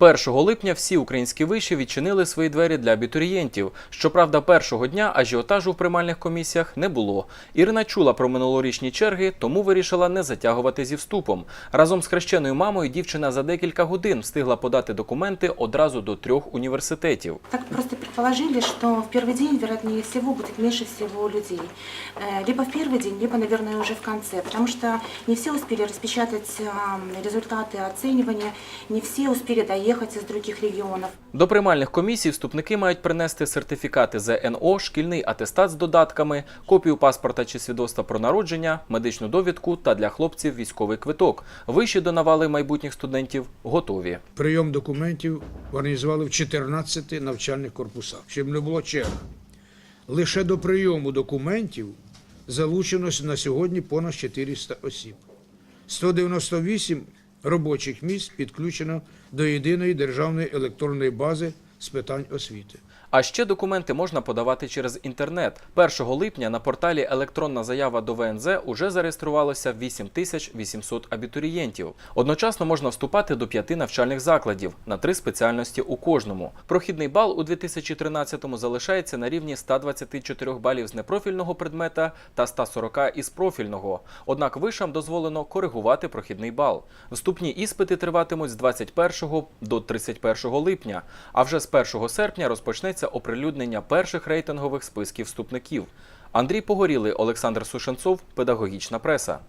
1 липня всі українські виші відчинили свої двері для абітурієнтів. Щоправда, першого дня ажіотажу в приймальних комісіях не було. Ірина чула про минулорічні черги, тому вирішила не затягувати зі вступом. Разом з хрещеною мамою дівчина за декілька годин встигла подати документи одразу до трьох університетів. Так просто предположили, что в первый день, вероятнее всего, будет меньше всего людей. Э, Либо в первый день, либо, наверное, уже в конце. Потому что не все успели распечатать а, результаты оценивания, не все успели доехать из других регионов. До приймальних комісій вступники мають принести сертифікати ЗНО, шкільний атестат з додатками, копію паспорта чи свідоцтва про народження, медичну довідку та для хлопців військовий квиток. Виші до навали майбутніх студентів готові. Прийом документів організували в 14 навчальних корпусах, щоб не було черг. Лише до прийому документів залученості на сьогодні понад 400 осіб. 198 робочих місць підключено до єдиної державної електронної бази з питань освіти. А ще документи можна подавати через інтернет. 1 липня на порталі Електронна заява до ВНЗ уже зареєструвалося 8800 абітурієнтів. Одночасно можна вступати до п'яти навчальних закладів на три спеціальності у кожному. Прохідний бал у 2013-му залишається на рівні 124 балів з непрофільного предмета та 140 із профільного. Однак вишам дозволено коригувати прохідний бал. Вступні іспити триватимуть з 21 до 31 липня, а вже з 1 серпня розпочнеться оприлюднення перших рейтингових списків вступників. Андрій Погорілий, Олександр Сушенцов, педагогічна преса.